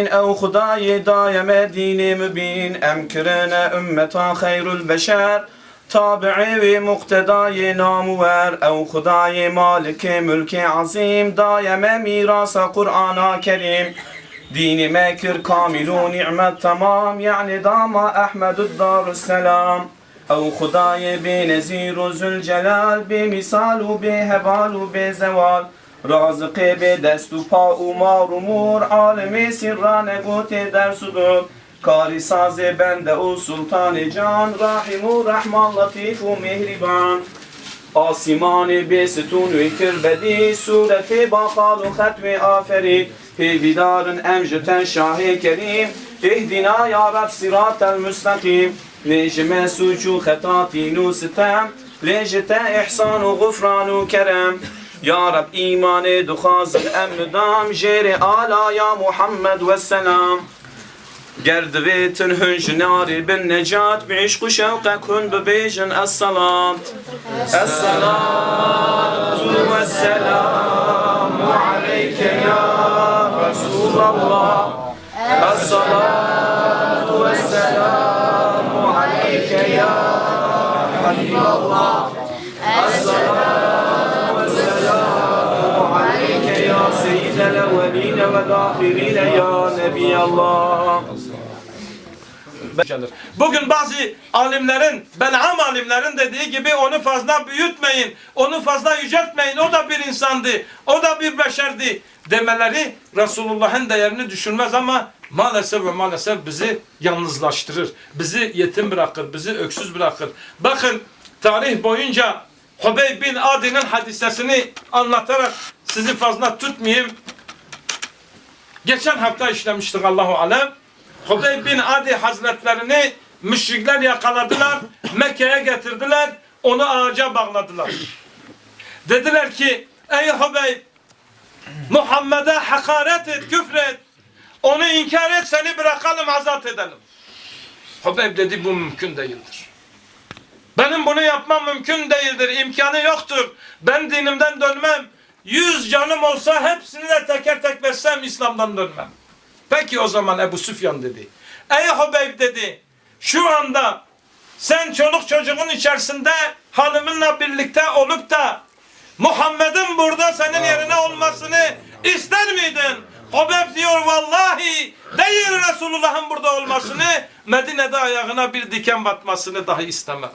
أو خداي داي مدين مبين أم كرنا أمتا خير البشر تابعي ومقتداي نامور أو خداي مالك ملك عظيم داي ميراس قرآن كريم دين ماكر كامل ونعمة تمام يعني داما أحمد الدار السلام أو خداي بنزير ذو الجلال بمثال وبهبال وبزوال و بی هبال و بی زوال رازق به دست و پا و مار و مور عالم سران گوت در صدور کاری ساز بنده و سلطان جان رحیم و رحمان لطیف و مهربان آسمان به ستون و کربدی صورت با خال و ختم آفری پیویدارن امجتن شاه کریم اهدنا یا رب صراط المستقیم نجم سوچو خطاتی و ستم لجت احسان و غفران و کرم ya Rab imanê tu xazin em nidam jêrê alaya Muhammed vesselam. Ger divê tin hun ji narê bin necat bi îşq û şewqek hûn bibêjin es-selat. Es-selatu vesselamu aleyke ya Resulallah. Es-selatu vesselamu aleyke ya Habiballah. سيد الأولين والآخرين يا نبي الله gelir. Bugün bazı alimlerin, Bel'am alimlerin dediği gibi onu fazla büyütmeyin, onu fazla yüceltmeyin, o da bir insandı, o da bir beşerdi demeleri Resulullah'ın değerini düşürmez ama maalesef ve maalesef bizi yalnızlaştırır, bizi yetim bırakır, bizi öksüz bırakır. Bakın tarih boyunca Hubeyb bin Adi'nin hadisesini anlatarak sizi fazla tutmayayım. Geçen hafta işlemiştik Allahu Alem. Hubeyb bin Adi hazretlerini müşrikler yakaladılar. Mekke'ye getirdiler. Onu ağaca bağladılar. Dediler ki ey Hubeyb Muhammed'e hakaret et, küfret. Onu inkar et seni bırakalım azat edelim. Hubeyb dedi bu mümkün değildir. Benim bunu yapmam mümkün değildir. imkanı yoktur. Ben dinimden dönmem. Yüz canım olsa hepsini de teker tek versem İslam'dan dönmem. Peki o zaman Ebu Süfyan dedi. Ey Hubeyb dedi. Şu anda sen çoluk çocuğun içerisinde hanımınla birlikte olup da Muhammed'in burada senin yerine olmasını ister miydin? Hubeyb diyor vallahi değil Resulullah'ın burada olmasını Medine'de ayağına bir diken batmasını dahi istemem.